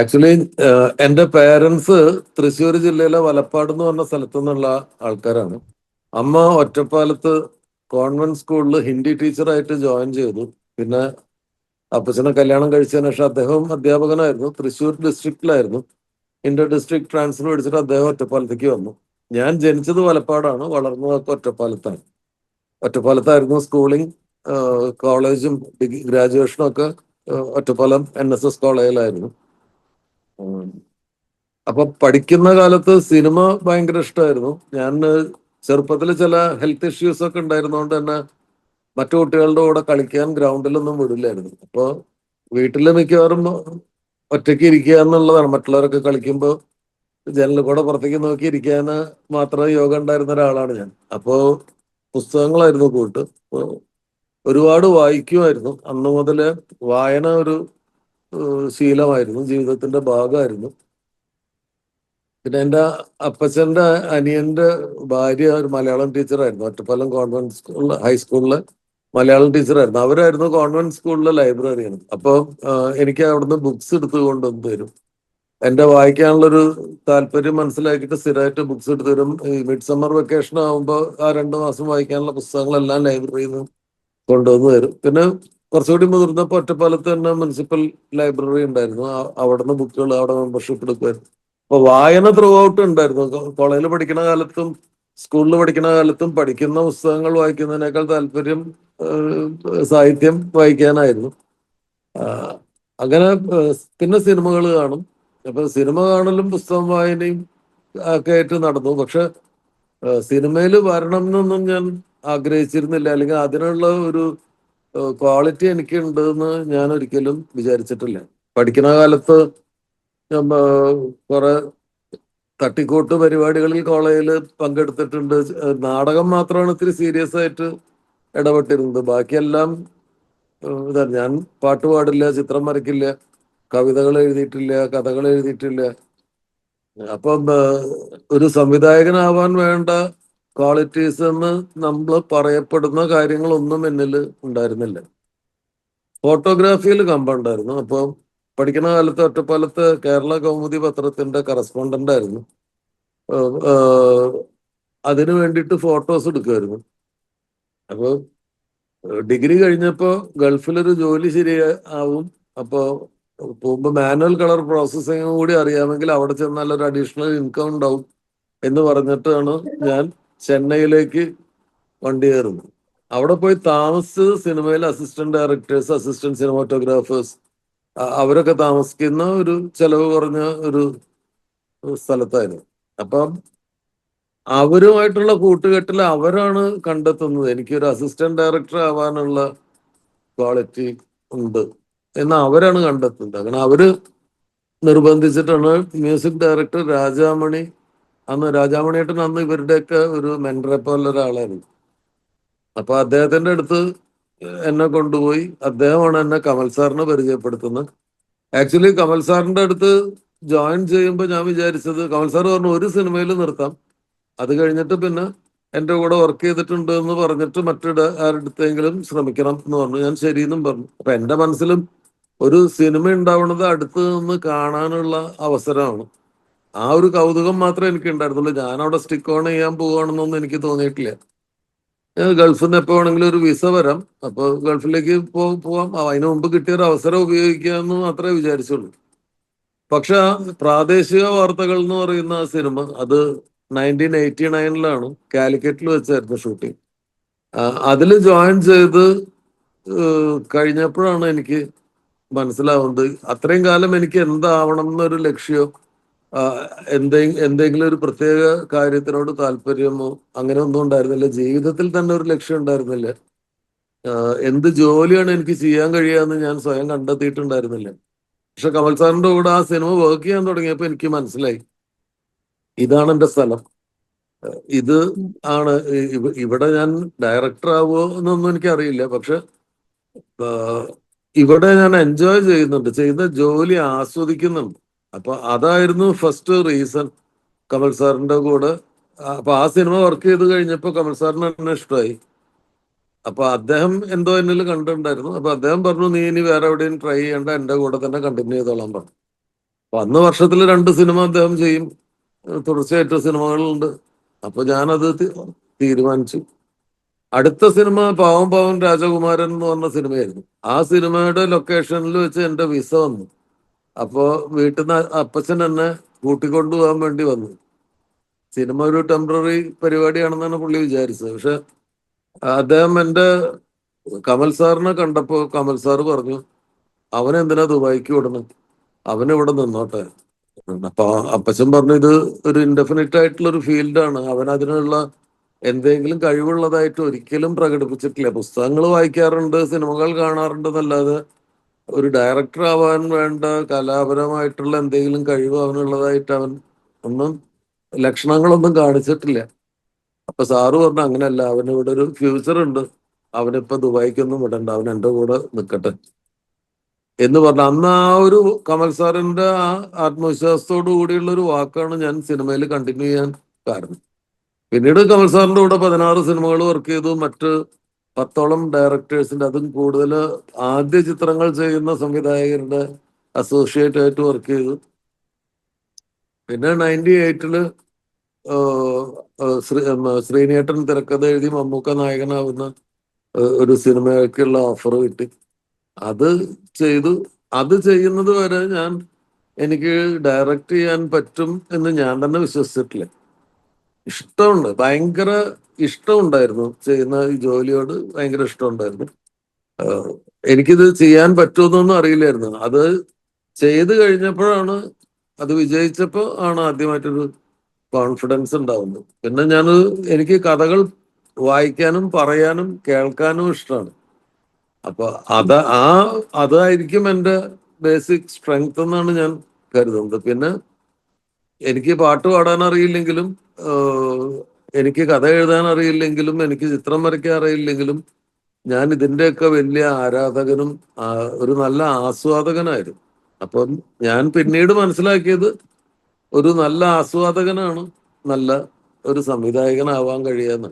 Actually എന്റെ parents Thrissur ജില്ലയിലെ വലപ്പാട് എന്ന് പറഞ്ഞ സ്ഥലത്തു നിന്നുള്ള ആൾക്കാരാണ്. അമ്മ ഒറ്റപ്പാലത്ത് കോൺവെന്റ് സ്കൂളിൽ ഹിന്ദി ടീച്ചറായിട്ട് ജോയിൻ ചെയ്തു. പിന്നെ അപ്പച്ചനെ കല്യാണം കഴിച്ചതിന് ശേഷം അദ്ദേഹം അധ്യാപകനായിരുന്നു. തൃശ്ശൂർ ഡിസ്ട്രിക്റ്റിലായിരുന്നു ഇന്റർ ഡിസ്ട്രിക്ട് ട്രാൻസ്ഫർ മേടിച്ചിട്ട് അദ്ദേഹം ഒറ്റപ്പാലത്തേക്ക് വന്നു. ഞാൻ ജനിച്ചത് വലപ്പാടാണ് വളർന്നതൊക്കെ ഒറ്റപ്പാലത്താണ്. ഒറ്റപ്പാലത്തായിരുന്നു സ്കൂളിംഗ് കോളേജും ഡിഗ്രി ഗ്രാജുവേഷനും ഒക്കെ ഒറ്റപ്പാലം എൻ എസ് എസ് കോളേജിലായിരുന്നു അപ്പൊ പഠിക്കുന്ന കാലത്ത് സിനിമ ഭയങ്കര ഇഷ്ടമായിരുന്നു ഞാൻ ചെറുപ്പത്തിൽ ചില ഹെൽത്ത് ഇഷ്യൂസ് ഒക്കെ ഉണ്ടായിരുന്നതുകൊണ്ട് തന്നെ മറ്റു കുട്ടികളുടെ കൂടെ കളിക്കാൻ ഗ്രൗണ്ടിലൊന്നും വിടില്ലായിരുന്നു. അപ്പൊ വീട്ടിൽ മിക്കവാറും ഒറ്റയ്ക്ക് ഇരിക്കുക എന്നുള്ളതാണ്. മറ്റുള്ളവരൊക്കെ കളിക്കുമ്പോൾ ജനലിൽ കൂടെ പുറത്തേക്ക് നോക്കി ഇരിക്കാൻ മാത്രമേ യോഗ ഉണ്ടായിരുന്ന ഒരാളാണ് ഞാൻ. അപ്പോ പുസ്തകങ്ങളായിരുന്നു കൂട്ട് ഒരുപാട് വായിക്കുമായിരുന്നു. അന്ന് മുതൽ വായന ഒരു ശീലമായിരുന്നു. ജീവിതത്തിന്റെ ഭാഗമായിരുന്നു. പിന്നെ എന്റെ അപ്പച്ചന്റെ അനിയന്റെ ഭാര്യ ഒരു മലയാളം ടീച്ചറായിരുന്നു. ഒറ്റപ്പാലം കോൺവെന്റ് സ്കൂളിൽ ഹൈസ്കൂളിലെ മലയാളം ടീച്ചറായിരുന്നു. അവരായിരുന്നു കോൺവെന്റ് സ്കൂളിലെ ലൈബ്രറിയാണ് അപ്പോൾ എനിക്ക് അവിടുന്ന് ബുക്സ് എടുത്ത് കൊണ്ടുവന്ന് തരും. എന്റെ വായിക്കാനുള്ളൊരു താല്പര്യം മനസ്സിലാക്കിയിട്ട് സ്ഥിരമായിട്ട് ബുക്സ് എടുത്ത് തരും. ഈ മിഡ് സമ്മർ വെക്കേഷൻ ആകുമ്പോൾ ആ രണ്ട് മാസം വായിക്കാനുള്ള പുസ്തകങ്ങളെല്ലാം ലൈബ്രറിയിൽ നിന്ന് കൊണ്ടുവന്ന് തരും. പിന്നെ കുറച്ചുകൂടി മുതിർന്നപ്പോൾ ഒറ്റപ്പാലത്ത് തന്നെ മുനിസിപ്പൽ ലൈബ്രറി ഉണ്ടായിരുന്നു. അവിടുന്ന് ബുക്കുകൾ അവിടെ മെമ്പർഷിപ്പ് എടുക്കുമായിരുന്നു അപ്പൊ വായന ത്രൂ ഔട്ട് ഉണ്ടായിരുന്നു കോളേജിൽ പഠിക്കുന്ന കാലത്തും സ്കൂളിൽ പഠിക്കുന്ന കാലത്തും പഠിക്കുന്ന പുസ്തകങ്ങൾ വായിക്കുന്നതിനേക്കാൾ താല്പര്യം സാഹിത്യം വായിക്കാനായിരുന്നു. അങ്ങനെ പിന്നെ സിനിമകൾ കാണും. അപ്പൊ സിനിമ കാണലും പുസ്തകം വായനയും ഒക്കെ ആയിട്ട് നടന്നു. പക്ഷെ സിനിമയിൽ വരണം എന്നൊന്നും ഞാൻ ആഗ്രഹിച്ചിരുന്നില്ല. അല്ലെങ്കിൽ അതിനുള്ള ഒരു ക്വാളിറ്റി എനിക്ക് ഉണ്ടെന്ന് ഞാൻ ഒരിക്കലും വിചാരിച്ചിട്ടില്ല. പഠിക്കുന്ന കാലത്ത് കുറെ തട്ടിക്കൂട്ട് പരിപാടികളിൽ കോളേജിൽ പങ്കെടുത്തിട്ടുണ്ട്. നാടകം മാത്രമാണ് ഇത്തിരി സീരിയസ് ആയിട്ട് ഇടപെട്ടിരുന്നത്. ബാക്കിയെല്ലാം ഇതാ ഞാൻ പാട്ട് പാടില്ല ചിത്രം വരയ്ക്കില്ല കവിതകൾ എഴുതിയിട്ടില്ല കഥകൾ എഴുതിയിട്ടില്ല. അപ്പം ഒരു സംവിധായകനാവാൻ വേണ്ട ക്വാളിറ്റീസ് എന്ന് നമ്മൾ പറയപ്പെടുന്ന കാര്യങ്ങളൊന്നും എന്നിൽ ഉണ്ടായിരുന്നില്ല. ഫോട്ടോഗ്രാഫിയിൽ കമ്പുണ്ടായിരുന്നു അപ്പോൾ പഠിക്കുന്ന കാലത്ത് ഒറ്റപ്പാലത്ത് കേരള കൗമുദി പത്രത്തിന്റെ കറസ്പോണ്ടന്റ് ആയിരുന്നു. അതിനു വേണ്ടിയിട്ട് ഫോട്ടോസ് എടുക്കുമായിരുന്നു അപ്പോൾ ഡിഗ്രി കഴിഞ്ഞപ്പോൾ ഗൾഫിലൊരു ജോലി ശരിയാവും. അപ്പോൾ പോകുമ്പോൾ മാനുവൽ കളർ പ്രോസസ്സിങ് കൂടി അറിയാമെങ്കിൽ അവിടെ ചെന്നാൽ ഒരു അഡീഷണൽ ഇൻകം ഉണ്ടാവും എന്ന് പറഞ്ഞിട്ടാണ് ഞാൻ ചെന്നൈയിലേക്ക് വണ്ടി കയറുന്നു. അവിടെ പോയി താമസിച്ചത് സിനിമയിൽ അസിസ്റ്റന്റ് ഡയറക്ടേഴ്സ് അസിസ്റ്റന്റ് സിനിമാറ്റോഗ്രാഫേഴ്സ് അവരൊക്കെ താമസിക്കുന്ന ഒരു ചെലവ് കുറഞ്ഞ ഒരു സ്ഥലത്തായിരുന്നു. അപ്പം അവരുമായിട്ടുള്ള കൂട്ടുകെട്ടിൽ അവരാണ് കണ്ടെത്തുന്നത്. എനിക്കൊരു അസിസ്റ്റന്റ് ഡയറക്ടർ ആവാനുള്ള ക്വാളിറ്റി ഉണ്ട് എന്ന് അവരാണ് കണ്ടെത്തുന്നത്. അങ്ങനെ അവർ നിർബന്ധിച്ചിട്ടാണ് മ്യൂസിക് ഡയറക്ടർ രാജാമണി അന്ന് രാജാമണിയേട്ടൻ അന്ന് ഇവരുടെയൊക്കെ ഒരു മെൻഡറെ പോലെ ഒരാളായിരുന്നു. അപ്പൊ അദ്ദേഹത്തിന്റെ അടുത്ത് എന്നെ കൊണ്ടുപോയി. അദ്ദേഹമാണ് എന്നെ കമൽ സാറിനെ പരിചയപ്പെടുത്തുന്നത്. ആക്ച്വലി കമൽ സാറിന്റെ അടുത്ത് ജോയിൻ ചെയ്യുമ്പോൾ ഞാൻ വിചാരിച്ചത് കമൽ സാർ പറഞ്ഞു ഒരു സിനിമയിൽ നിർത്താം. അത് കഴിഞ്ഞിട്ട് പിന്നെ എന്റെ കൂടെ വർക്ക് ചെയ്തിട്ടുണ്ട് എന്ന് പറഞ്ഞിട്ട് മറ്റൊരു ആരുടെങ്കിലും ശ്രമിക്കണം എന്ന് പറഞ്ഞു. ഞാൻ ശരിയെന്നും പറഞ്ഞു. അപ്പൊ എന്റെ മനസ്സിലും ഒരു സിനിമ ഉണ്ടാവുന്നത് അടുത്ത് നിന്ന് കാണാനുള്ള അവസരമാണ്. ആ ഒരു കൗതുകം മാത്രമേ എനിക്ക് ഉണ്ടായിരുന്നുള്ളൂ ഞാൻ അവിടെ സ്റ്റിക്ക് ഓൺ ചെയ്യാൻ പോവുകയാണെന്നൊന്നും എനിക്ക് തോന്നിയിട്ടില്ല. ഞാൻ ഗൾഫിൽ നിന്ന് എപ്പോ വേണമെങ്കിലും ഒരു വിസ വരാം. അപ്പൊ ഗൾഫിലേക്ക് പോവാം. അതിനു മുമ്പ് കിട്ടിയ ഒരു അവസരം ഉപയോഗിക്കാമെന്ന് മാത്രമേ വിചാരിച്ചുള്ളൂ. പക്ഷെ പ്രാദേശിക വാർത്തകൾ എന്ന് പറയുന്ന ആ സിനിമ അത് നയന്റീൻ എയ്റ്റി നയനിലാണ് കാലിക്കറ്റിൽ വെച്ചായിരുന്നു ഷൂട്ടിംഗ് അതിൽ ജോയിൻ ചെയ്ത് കഴിഞ്ഞപ്പോഴാണ് എനിക്ക് മനസ്സിലാവുന്നത്. അത്രയും കാലം എനിക്ക് എന്താവണം എന്നൊരു ലക്ഷ്യം എന്തെ എന്തെങ്കിലും ഒരു പ്രത്യേക കാര്യത്തിനോട് താല്പര്യമോ അങ്ങനെ ഒന്നും ഉണ്ടായിരുന്നില്ല. ജീവിതത്തിൽ തന്നെ ഒരു ലക്ഷ്യം ഉണ്ടായിരുന്നില്ല. എന്ത് ജോലിയാണ് എനിക്ക് ചെയ്യാൻ കഴിയാന്ന് ഞാൻ സ്വയം കണ്ടെത്തിയിട്ടുണ്ടായിരുന്നില്ല. പക്ഷെ കമൽ സാറിന്റെ കൂടെ ആ സിനിമ വർക്ക് ചെയ്യാൻ തുടങ്ങിയപ്പോൾ എനിക്ക് മനസ്സിലായി. ഇതാണ് എന്റെ സ്ഥലം. ഇത് ആണ് ഇവിടെ ഞാൻ ഡയറക്ടർ ആവുമോ എന്നൊന്നും എനിക്കറിയില്ല. പക്ഷെ ഇവിടെ ഞാൻ എൻജോയ് ചെയ്യുന്നുണ്ട്. ചെയ്യുന്ന ജോലി ആസ്വദിക്കുന്നുണ്ട്. അപ്പൊ അതായിരുന്നു ഫസ്റ്റ് റീസൺ കമൽ സാറിന്റെ കൂടെ. അപ്പൊ ആ സിനിമ വർക്ക് ചെയ്ത് കഴിഞ്ഞപ്പോ കമൽ സാറിന് എന്നെ ഇഷ്ടമായി അപ്പൊ അദ്ദേഹം എന്തോ എന്നിൽ കണ്ടിട്ടുണ്ടായിരുന്നു. അപ്പൊ അദ്ദേഹം പറഞ്ഞു നീ ഇനി വേറെ എവിടെയും ട്രൈ ചെയ്യേണ്ട എന്റെ കൂടെ തന്നെ കണ്ടിന്യൂ ചെയ്തോളാൻ പറഞ്ഞു. അപ്പൊ അന്ന് വർഷത്തിൽ രണ്ട് സിനിമ അദ്ദേഹം ചെയ്യും. തുടർച്ചയായിട്ട് സിനിമകളുണ്ട് അപ്പൊ ഞാനത് തീരുമാനിച്ചു. അടുത്ത സിനിമ പാവം പാവം രാജകുമാരൻ എന്ന് പറഞ്ഞ സിനിമയായിരുന്നു. ആ സിനിമയുടെ ലൊക്കേഷനിൽ വെച്ച് എന്റെ വിസ വന്നു. അപ്പോ വീട്ടിൽ നിന്ന് അപ്പച്ചൻ എന്നെ കൂട്ടിക്കൊണ്ടുപോകാൻ വേണ്ടി വന്നു. സിനിമ ഒരു ടെമ്പററി പരിപാടിയാണെന്നാണ് പുള്ളി വിചാരിച്ചത്. പക്ഷെ അദ്ദേഹം എന്റെ കമൽ സാറിനെ കണ്ടപ്പോ കമൽ സാർ പറഞ്ഞു അവൻ എന്തിനാ ദുബായിക്ക് വിടണം അവൻ ഇവിടെ നിന്നോട്ടെ. അപ്പൊ അപ്പച്ചൻ പറഞ്ഞു ഇത് ഒരു ഇൻഡെഫിനിറ്റ് ആയിട്ടുള്ള ഒരു ഫീൽഡാണ്. അവൻ അതിനുള്ള എന്തെങ്കിലും കഴിവുള്ളതായിട്ട് ഒരിക്കലും പ്രകടിപ്പിച്ചിട്ടില്ല. പുസ്തകങ്ങൾ വായിക്കാറുണ്ട് സിനിമകൾ കാണാറുണ്ട് എന്നല്ലാതെ ഒരു ഡയറക്ടർ ആവാൻ വേണ്ട കലാപരമായിട്ടുള്ള എന്തെങ്കിലും കഴിവ് അവനുള്ളതായിട്ട് അവൻ ഒന്നും ലക്ഷണങ്ങളൊന്നും കാണിച്ചിട്ടില്ല. അപ്പൊ സാറ് പറഞ്ഞു അങ്ങനെയല്ല ഇവിടെ ഒരു ഫ്യൂച്ചർ ഉണ്ട്. അവനിപ്പോ ദുബായിക്കൊന്നും വിടണ്ട. അവൻ എന്റെ കൂടെ നിൽക്കട്ടെ എന്ന് പറഞ്ഞ അന്ന് ആ ഒരു കമൽ സാറിന്റെ ആ ആത്മവിശ്വാസത്തോടു കൂടിയുള്ള ഒരു വാക്കാണ് ഞാൻ സിനിമയിൽ കണ്ടിന്യൂ ചെയ്യാൻ കാരണം. പിന്നീട് കമൽ സാറിന്റെ കൂടെ പതിനാറ് സിനിമകൾ വർക്ക് ചെയ്തു. മറ്റ് പത്തോളം ഡയറക്ടേഴ്സിന്റെ അതും കൂടുതൽ ആദ്യ ചിത്രങ്ങൾ ചെയ്യുന്ന സംവിധായകരുടെ അസോസിയേറ്റ് ആയിട്ട് വർക്ക് ചെയ്തു. പിന്നെ നയന്റി എയ്റ്റിൽ ശ്രീനേട്ടൻ തിരക്കഥ എഴുതി മമ്മൂക്ക നായകനാവുന്ന ഒരു സിനിമയ്ക്കുള്ള ഓഫർ കിട്ടി. അത് ചെയ്തു. അത് ചെയ്യുന്നത് വരെ ഞാൻ എനിക്ക് ഡയറക്റ്റ് ചെയ്യാൻ പറ്റും എന്ന് ഞാൻ തന്നെ വിശ്വസിച്ചിട്ടില്ല. ഇഷ്ടമുണ്ട്. ഭയങ്കര ഇഷ്ടമുണ്ടായിരുന്നു. ചെയ്യുന്ന ജോലിയോട് ഭയങ്കര ഇഷ്ടമുണ്ടായിരുന്നു. എനിക്കിത് ചെയ്യാൻ പറ്റുമെന്നൊന്നും അറിയില്ലായിരുന്നു. അത് ചെയ്ത് കഴിഞ്ഞപ്പോഴാണ് അത് വിജയിച്ചപ്പോ ആണ് ആദ്യമായിട്ടൊരു കോൺഫിഡൻസ് ഉണ്ടാവുന്നത്. പിന്നെ ഞാൻ എനിക്ക് കഥകൾ വായിക്കാനും പറയാനും കേൾക്കാനും ഇഷ്ടമാണ്. അപ്പൊ അത് ആ അതായിരിക്കും എന്റെ ബേസിക് സ്ട്രെങ്ത് എന്നാണ് ഞാൻ കരുതുന്നത്. പിന്നെ എനിക്ക് പാട്ട് പാടാൻ അറിയില്ലെങ്കിലും എനിക്ക് കഥ എഴുതാൻ അറിയില്ലെങ്കിലും എനിക്ക് ചിത്രം വരയ്ക്കാൻ അറിയില്ലെങ്കിലും ഞാൻ ഇതിന്റെയൊക്കെ വലിയ ആരാധകനും ഒരു നല്ല ആസ്വാദകനായിരുന്നു. അപ്പം ഞാൻ പിന്നീട് മനസ്സിലാക്കിയത് ഒരു നല്ല ആസ്വാദകനാണ് നല്ല ഒരു സംവിധായകനാവാൻ കഴിയാന്ന്